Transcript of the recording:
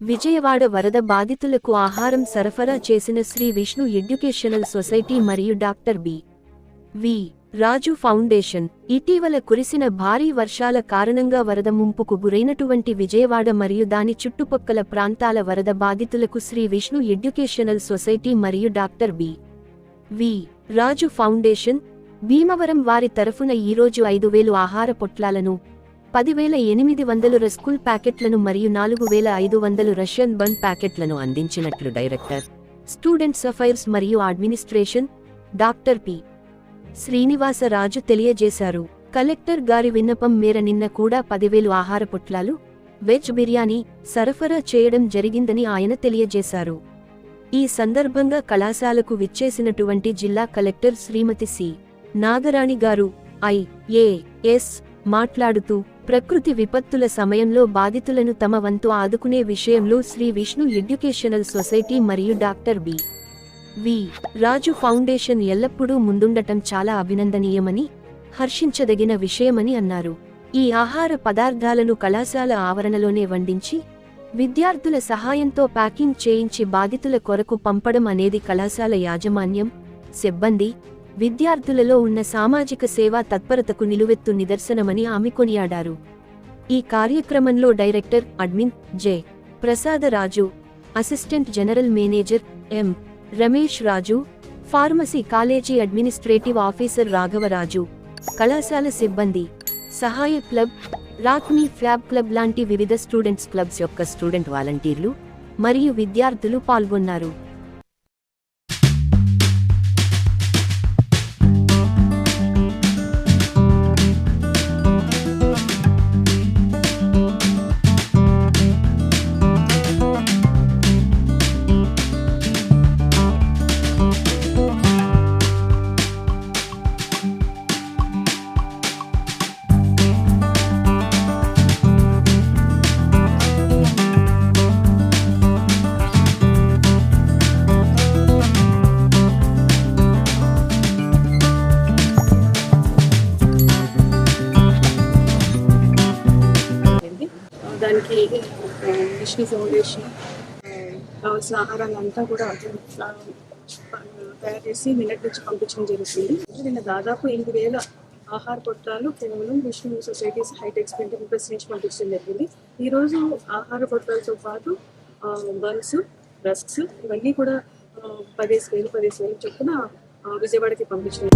విజయవాడ వరద బాధితులకు ఆహారం సరఫరా చేసిన శ్రీ విష్ణు ఎడ్యుకేషనల్ సొసైటీ మరియు doctor B. V. Raju foundation. ఇటీవల కురిసిన భారీ వర్షాల కారణంగా వరద ముంపుకు గురైనటువంటి విజయవాడ మరియు దాని చుట్టుపక్కల ప్రాంతాల వరద బాధితులకు శ్రీ విష్ణు ఎడ్యుకేషనల్ సొసైటీ మరియు doctor B. V. Raju foundation. Bhimavaram వారి తరఫున ఈరోజు ఐదు వేలు ఆహార పొట్లాలను పదివేల ఎనిమిది వందలు రెస్కూల్ ప్యాకెట్లను మరియు నాలుగు వేల ఐదు వందలు రష్యన్ బన్ ప్యాకెట్లను అందించినట్లు డైరెక్టర్ స్టూడెంట్స్ అఫైర్స్ మరియు అడ్మినిస్ట్రేషన్ డాక్టర్ పి. శ్రీనివాసరాజు తెలియజేశారు. కలెక్టర్ గారి విన్నపం మేర నిన్న కూడా పదివేలు ఆహార పొట్లాలు వెజ్ బిర్యానీ సరఫరా చేయడం జరిగిందని ఆయన తెలియజేశారు. ఈ సందర్భంగా కళాశాలకు విచ్చేసినటువంటి జిల్లా కలెక్టర్ శ్రీమతి సి. నాగరాణి గారు ఐ. ఏ. ఎస్. మాట్లాడుతూ ప్రకృతి విపత్తుల సమయంలో బాధితులను తమ వంతు ఆదుకునే విషయంలో శ్రీ విష్ణు ఎడ్యుకేషనల్ సొసైటీ మరియు doctor B. V. Raju foundation ఎల్లప్పుడూ ముందుండటం చాలా అభినందనీయమని హర్షించదగిన విషయమని అన్నారు. ఈ ఆహార పదార్థాలను కళాశాల ఆవరణలోనే వండించి విద్యార్థుల సహాయంతో ప్యాకింగ్ చేయించి బాధితుల కొరకు పంపడం అనేది కళాశాల యాజమాన్యం సిబ్బంది విద్యార్థులలో ఉన్న సామాజిక సేవా తత్పరతకు నిలువెత్తు నిదర్శనమని ఆమె కొనియాడారు. ఈ కార్యక్రమంలో director admin J. Prasadaraju assistant general manager M. Ramesh Raju pharmacy college administrative officer Raghavaraju కళాశాల సిబ్బంది సహాయ క్లబ్ రాక్మీ ఫ్యాబ్ క్లబ్ లాంటి వివిధ స్టూడెంట్స్ క్లబ్స్ యొక్క స్టూడెంట్ వాలంటీర్లు మరియు విద్యార్థులు పాల్గొన్నారు. దానికి విష్ణు ఫౌండేషన్ ఆ, కావాల్సిన ఆహారాన్ని అంతా కూడా తయారు చేసి నిన్నటి నుంచి పంపించడం జరుగుతుంది. నిన్న దాదాపు ఎనిమిది వేల ఆహార పొట్లాలు కేవలం Vishnu societies Hitechs printing press నుంచి పంపించడం జరిగింది. ఈరోజు ఆహార పొట్లాలతో పాటు బన్స్ రస్క్స్ ఇవన్నీ కూడా ఆ, పదేసి వేలు పదేసి వేలు చొప్పున విజయవాడకి పంపించడం